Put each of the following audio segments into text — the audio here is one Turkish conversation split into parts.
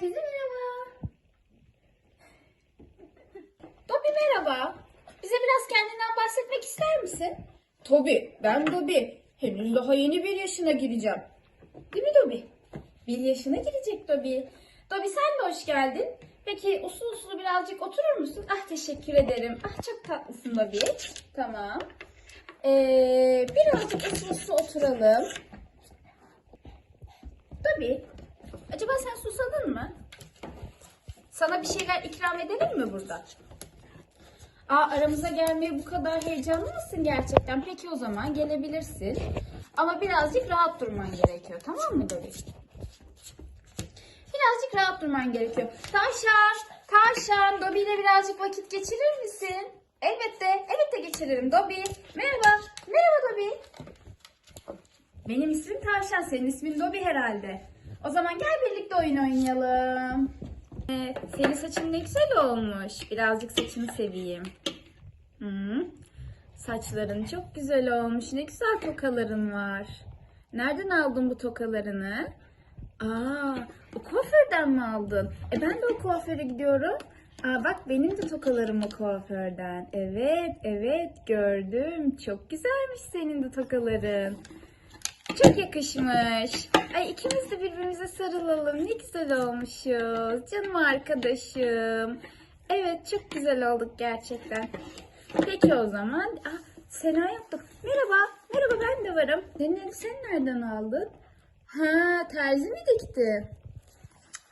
Herkese merhaba. Dobby merhaba. Bize biraz kendinden bahsetmek ister misin? Tabii, ben Dobby. Henüz daha yeni bir yaşına gireceğim. Değil mi Dobby? Bir yaşına girecek Dobby. Dobby sen de hoş geldin. Peki usul usul birazcık oturur musun? Ah teşekkür ederim. Ah çok tatlısın Dobby. Tamam. Ee, birazcık usul usul oturalım. Dobby, acaba sen susadın mı? Sana bir şeyler ikram edelim mi burada? Aa, aramıza gelmeye bu kadar heyecanlı mısın gerçekten? Peki o zaman gelebilirsin. Ama birazcık rahat durman gerekiyor. Tamam mı Dobby? Birazcık rahat durman gerekiyor. Tavşan, tavşan, Dobby ile birazcık vakit geçirir misin? Elbette, elbette geçiririm Dobby. Merhaba, merhaba Dobby. Benim ismim Tavşan, senin ismin Dobby herhalde. O zaman gel birlikte oyun oynayalım. Ee, senin saçın ne güzel olmuş. Birazcık saçını seveyim. Saçların çok güzel olmuş. Ne güzel tokaların var. Nereden aldın bu tokalarını? Aa, o kuaförden mi aldın? E ben de o kuaföre gidiyorum. Aa bak benim de tokalarım o kuaförden. Evet, evet gördüm. Çok güzelmiş senin de tokaların. Çok yakışmış. Ay ikimiz de birbirimize sarılalım. Ne güzel olmuşuz. Canım arkadaşım. Evet çok güzel olduk gerçekten. Peki o zaman. Ah, Sena yaptık. Merhaba. Merhaba ben de varım. Senin sen nereden aldın? Ha terzi mi dikti?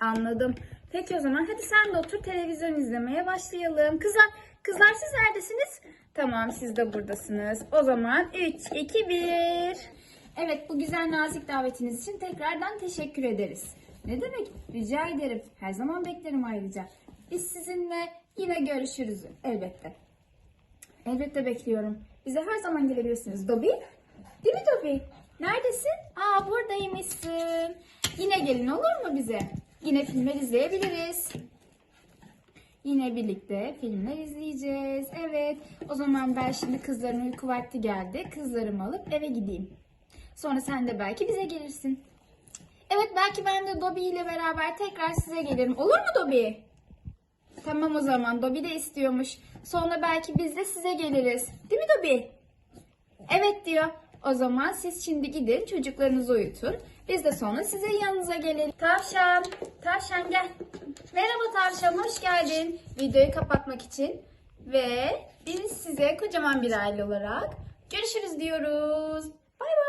Anladım. Peki o zaman hadi sen de otur televizyon izlemeye başlayalım. Kızlar, kızlar siz neredesiniz? Tamam siz de buradasınız. O zaman 3, 2, 1. Evet bu güzel nazik davetiniz için tekrardan teşekkür ederiz. Ne demek? Rica ederim. Her zaman beklerim ayrıca. Biz sizinle yine görüşürüz elbette. Elbette bekliyorum. Bize her zaman gelebilirsiniz. Dobby? Değil mi Dobby? Neredesin? Aa buradaymışsın. Yine gelin olur mu bize? Yine filmler izleyebiliriz. Yine birlikte filmler izleyeceğiz. Evet. O zaman ben şimdi kızların uyku vakti geldi. Kızlarımı alıp eve gideyim. Sonra sen de belki bize gelirsin. Evet belki ben de Dobby ile beraber tekrar size gelirim. Olur mu Dobby? Tamam o zaman. Dobby de istiyormuş. Sonra belki biz de size geliriz. Değil mi Dobby? Evet diyor. O zaman siz şimdi gidin çocuklarınızı uyutun. Biz de sonra size yanınıza gelelim. Tavşan, tavşan gel. Merhaba tavşan, hoş geldin. Videoyu kapatmak için. Ve biz size kocaman bir aile olarak görüşürüz diyoruz. Bay bay.